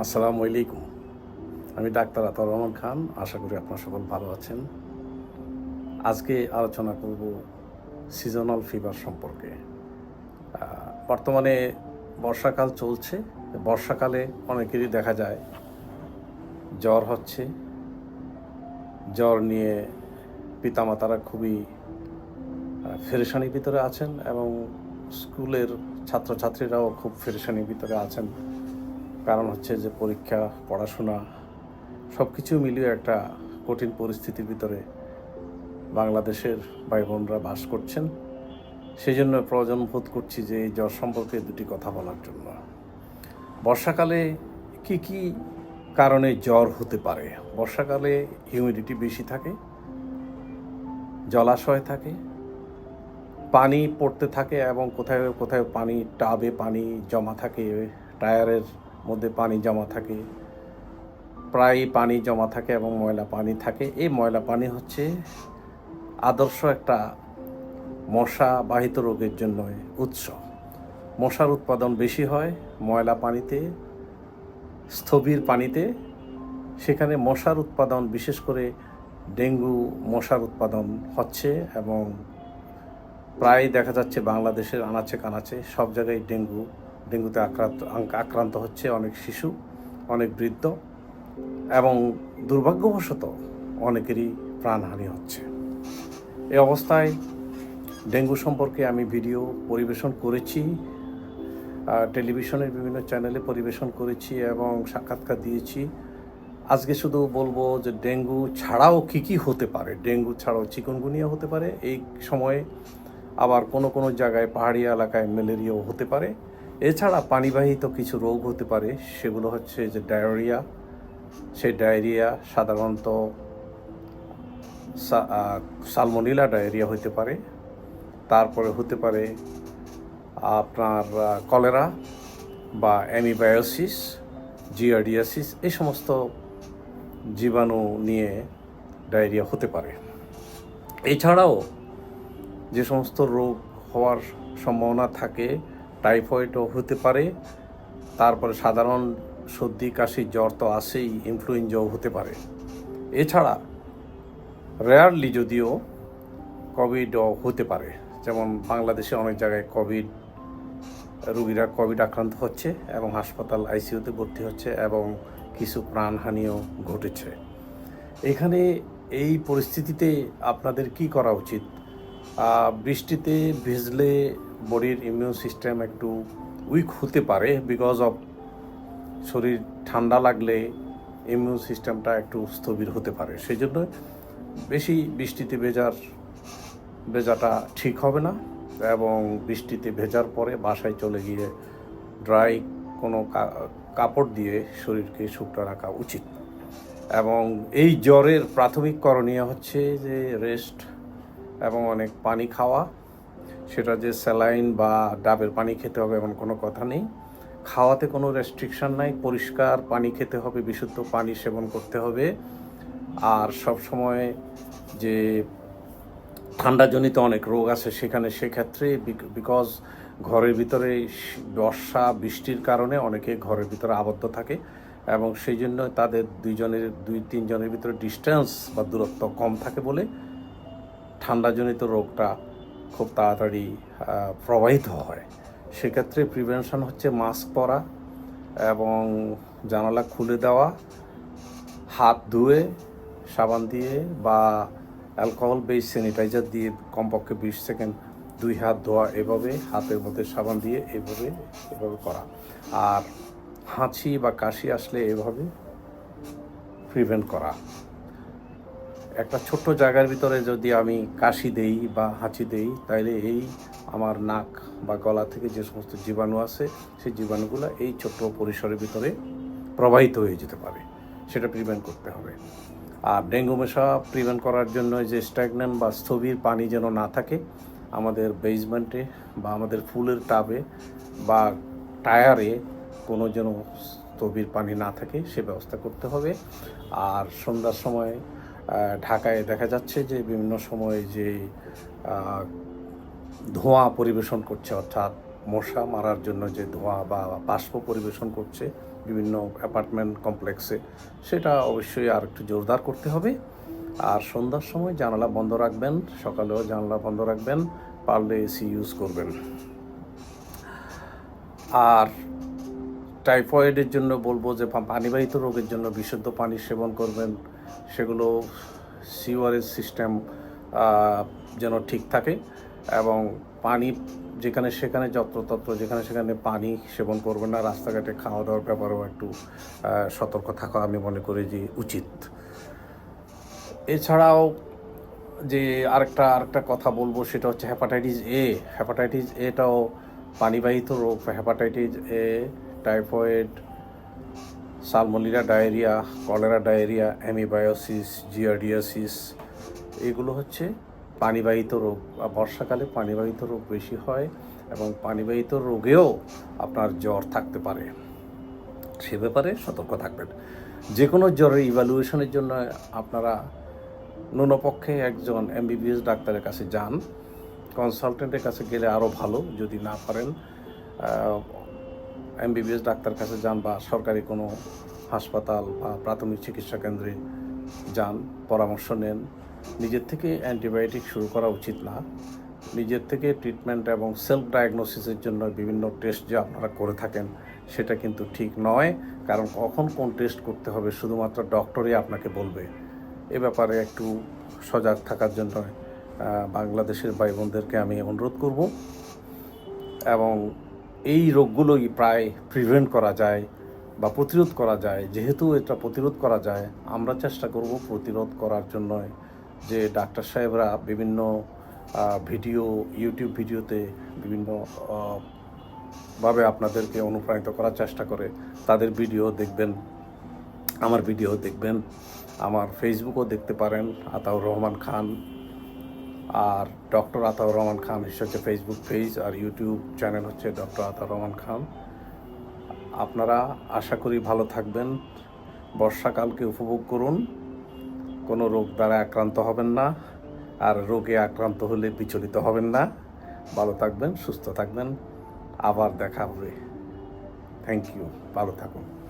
আসসালামু আলাইকুম। আমি ডাক্তার আতাউর রহমান খান, আশা করি আপনার সকল ভালো আছেন। আজকে আলোচনা করব সিজনাল ফিভার সম্পর্কে। বর্তমানে বর্ষাকাল চলছে। বর্ষাকালে অনেকেরই দেখা যায় জ্বর হচ্ছে। জ্বর নিয়ে পিতামাতারা খুবই ফেরেশানির ভিতরে আছেন এবং স্কুলের ছাত্রছাত্রীরাও খুব ফেরেশানির ভিতরে আছেন। কারণ হচ্ছে যে পরীক্ষা, পড়াশোনা সব কিছু মিলিয়ে একটা কঠিন পরিস্থিতির ভিতরে বাংলাদেশের ভাই বোনরা বাস করছেন। সেই জন্য প্রয়োজন বোধ করছি যে এই জ্বর সম্পর্কে দুটি কথা বলার জন্য। বর্ষাকালে কি কি কারণে জ্বর হতে পারে? বর্ষাকালে হিউমিডিটি বেশি থাকে, জলাশয় থাকে, পানি পড়তে থাকে এবং কোথায় কোথায় পানি, টাবে পানি জমা থাকে, টায়ারের মধ্যে পানি জমা থাকে। প্রায় পানি জমা থাকে এবং ময়লা পানি থাকে। এই ময়লা পানি হচ্ছে আদর্শ একটা মশা বাহিত রোগের জন্য উৎস। মশার উৎপাদন বেশি হয় ময়লা পানিতে, স্থবির পানিতে। সেখানে মশার উৎপাদন, বিশেষ করে ডেঙ্গু মশার উৎপাদন হচ্ছে এবং প্রায় দেখা যাচ্ছে বাংলাদেশের আনাচে কানাচে সব জায়গায় ডেঙ্গু ডেঙ্গুতে আক্রান্ত আক্রান্ত হচ্ছে অনেক শিশু, অনেক বৃদ্ধ এবং দুর্ভাগ্যবশত অনেকেরই প্রাণহানি হচ্ছে। এই অবস্থায় ডেঙ্গু সম্পর্কে আমি ভিডিও পরিবেশন করেছি টেলিভিশনের বিভিন্ন চ্যানেলে পরিবেশন করেছি এবং সাক্ষাৎকার দিয়েছি। আজকে শুধু বলব যে ডেঙ্গু ছাড়াও কী কী হতে পারে? ডেঙ্গু ছাড়াও চিকনগুনিয়া হতে পারে। এই সময়ে আবার কোনো কোনো জায়গায় পাহাড়ি এলাকায় ম্যালেরিয়াও হতে পারে। এছাড়া পানিবাহিত কিছু রোগ হতে পারে, সেগুলো হচ্ছে যে ডায়রিয়া। সেই ডায়রিয়া সাধারণত সালমোনিলা ডায়রিয়া হতে পারে। তারপরে হতে পারে আপনার কলেরা বা অ্যামিবায়োসিস জিয়াডিয়াসিস এই সমস্ত জীবাণু নিয়ে ডায়রিয়া হতে পারে। এছাড়াও যে সমস্ত রোগ হওয়ার সম্ভাবনা থাকে টাইফয়েডও হতে পারে, তারপরে সাধারণ সর্দি, কাশি, জ্বর তো আসেই ইনফ্লুয়েঞ্জাও হতে পারে। এছাড়া রেয়ারলি যদিও কোভিডও হতে পারে, যেমন বাংলাদেশে অনেক জায়গায় কোভিড রুগীরা কোভিড আক্রান্ত হচ্ছে এবং হাসপাতাল আইসিইউতে ভর্তি হচ্ছে এবং কিছু প্রাণহানিও ঘটেছে। এখানে এই পরিস্থিতিতে আপনাদের কি করা উচিত? বৃষ্টিতে ভিজলে বডির ইমিউন সিস্টেম একটু উইক হতে পারে বিকজ অফ শরীর ঠান্ডা লাগলে ইমিউন সিস্টেমটা একটু স্থবির হতে পারে। সেই জন্য বেশি বৃষ্টিতে ভেজার, ভেজাটা ঠিক হবে না এবং বৃষ্টিতে ভেজার পরে বাসায় চলে গিয়ে ড্রাই কোনো কাপড় দিয়ে শরীরকে শুকনো রাখা উচিত। এবং এই জ্বরের প্রাথমিক করণীয় হচ্ছে যে রেস্ট এবং অনেক পানি খাওয়া। সেটা যে স্যালাইন বা ডাবের পানি খেতে হবে এমন কোনো কথা নেই। খাওয়াতে কোনো রেস্ট্রিকশন নাই, পরিষ্কার পানি খেতে হবে, বিশুদ্ধ পানি সেবন করতে হবে। আর সব সময় যে ঠান্ডাজনিত অনেক রোগ আছে সেখানে সেক্ষেত্রে বিকজ ঘরের ভিতরে বর্ষা, বৃষ্টির কারণে অনেকে ঘরের ভিতরে আবদ্ধ থাকে এবং সেই জন্য তাদের দুইজনের, দুই তিনজনের ভিতরে ডিস্টেন্স বা দূরত্ব কম থাকে বলে ঠান্ডাজনিত রোগটা খুব তাড়াতাড়ি প্রবাহিত হয়। সেক্ষেত্রে প্রিভেনশন হচ্ছে মাস্ক পরা এবং জানালা খুলে দেওয়া, হাত ধুয়ে, সাবান দিয়ে বা অ্যালকোহল বেস স্যানিটাইজার দিয়ে কমপক্ষে বিশ সেকেন্ড দুই হাত ধোয়া এভাবে, হাতের মধ্যে সাবান দিয়ে এভাবে এভাবে করা। আর হাঁচি বা কাশি আসলে এভাবে প্রিভেন্ট করা। একটা ছোট্ট জায়গার ভিতরে যদি আমি কাশি দেই বা হাঁচি দেই তাহলে এই আমার নাক বা গলা থেকে যে সমস্ত জীবাণু আছে, সেই জীবাণুগুলো এই ছোট্ট পরিসরের ভিতরে প্রবাহিত হয়ে যেতে পারে। সেটা প্রিভেন্ট করতে হবে। আর ডেঙ্গু মশা প্রিভেন্ট করার জন্য যে স্ট্যাগনেন্ট বা স্থবির পানি যেন না থাকে, আমাদের বেসমেন্টে বা আমাদের ফুলের টাবে বা টায়ারে কোনো যেন স্থবির পানি না থাকে, সে ব্যবস্থা করতে হবে। আর সন্ধ্যার সময় ঢাকায় দেখা যাচ্ছে যে বিভিন্ন সময় যে ধোঁয়া পরিবেশন করছে, অর্থাৎ মশা মারার জন্য যে ধোঁয়া বা বাষ্প পরিবেশন করছে বিভিন্ন অ্যাপার্টমেন্ট কমপ্লেক্সে, সেটা অবশ্যই আর একটু জোরদার করতে হবে। আর সন্ধ্যার সময় জানালা বন্ধ রাখবেন, সকালেও জানালা বন্ধ রাখবেন, পারলে এসি ইউজ করবেন। আর টাইফয়েডের জন্য বলব যে পানিবাহিত রোগের জন্য বিশুদ্ধ পানি সেবন করবেন। সেগুলো সিওয়ারেজ সিস্টেম যেন ঠিক থাকে এবং পানি যেখানে সেখানে যত্রতত্র, যেখানে সেখানে পানি সেবন করবেন না। রাস্তাঘাটে খাওয়া দাওয়ার ব্যাপারেও একটু সতর্ক থাকা আমি মনে করি যে উচিত। এছাড়াও যে আরেকটা আরেকটা কথা বলব সেটা হচ্ছে হ্যাপাটাইটিস এ হ্যাপাটাইটিস এটাও পানিবাহিত রোগ। Hepatitis A typhoid salmonella diarrhoea, cholera diarrhoea, amoebiasis giardiasis এগুলো হচ্ছে পানিবাহিত রোগ। বর্ষাকালে পানিবাহিত রোগ বেশি হয় এবং পানিবাহিত রোগেও আপনার জ্বর থাকতে পারে। সে ব্যাপারে সতর্ক থাকবেন। যে কোনো জ্বরের ইভ্যালুয়েশনের জন্য আপনারা ন্যূনপক্ষে একজন এমবিবিএস ডাক্তারের কাছে যান। কনসালটেন্টের কাছে গেলে আরও ভালো, যদি না পারেন এমবিবিএস ডাক্তার কাছে যান বা সরকারি কোনো হাসপাতাল বা প্রাথমিক চিকিৎসা কেন্দ্রে যান, পরামর্শ নেন। নিজের থেকে অ্যান্টিবায়োটিক শুরু করা উচিত না। নিজের থেকে ট্রিটমেন্ট এবং সেলফ ডায়াগনোসিসের জন্য বিভিন্ন টেস্ট যে আপনারা করে থাকেন, সেটা কিন্তু ঠিক নয়। কারণ কখন কোন টেস্ট করতে হবে শুধুমাত্র ডক্টরই আপনাকে বলবে। এ ব্যাপারে একটু সজাগ থাকার জন্য বাংলাদেশের ভাই বোনদেরকে আমি অনুরোধ করব। এবং এই রোগগুলোই প্রায় প্রিভেন্ট করা যায় বা প্রতিরোধ করা যায়। যেহেতু এটা প্রতিরোধ করা যায়, আমরা চেষ্টা করব প্রতিরোধ করার জন্য যে ডাক্তার সাহেবরা বিভিন্ন ভিডিও ইউটিউব ভিডিওতে বিভিন্ন ভাবে আপনাদেরকে অনুপ্রাণিত করার চেষ্টা করে, তাদের ভিডিও দেখবেন, আমার ভিডিও দেখবেন, আমার ফেসবুকও দেখতে পারেন, আতাউর রহমান খান আর ডক্টর আতাউর রহমান খান হচ্ছে ফেসবুক পেজ আর ইউটিউব চ্যানেল হচ্ছে ডক্টর আতাউর রহমান খান। আপনারা আশা করি ভালো থাকবেন। বর্ষাকালকে উপভোগ করুন। কোনো রোগ দ্বারা আক্রান্ত হবেন না। আর রোগে আক্রান্ত হলে বিচলিত হবেন না। ভালো থাকবেন, সুস্থ থাকবেন। আবার দেখা হবে। থ্যাংক ইউ ভালো থাকুন।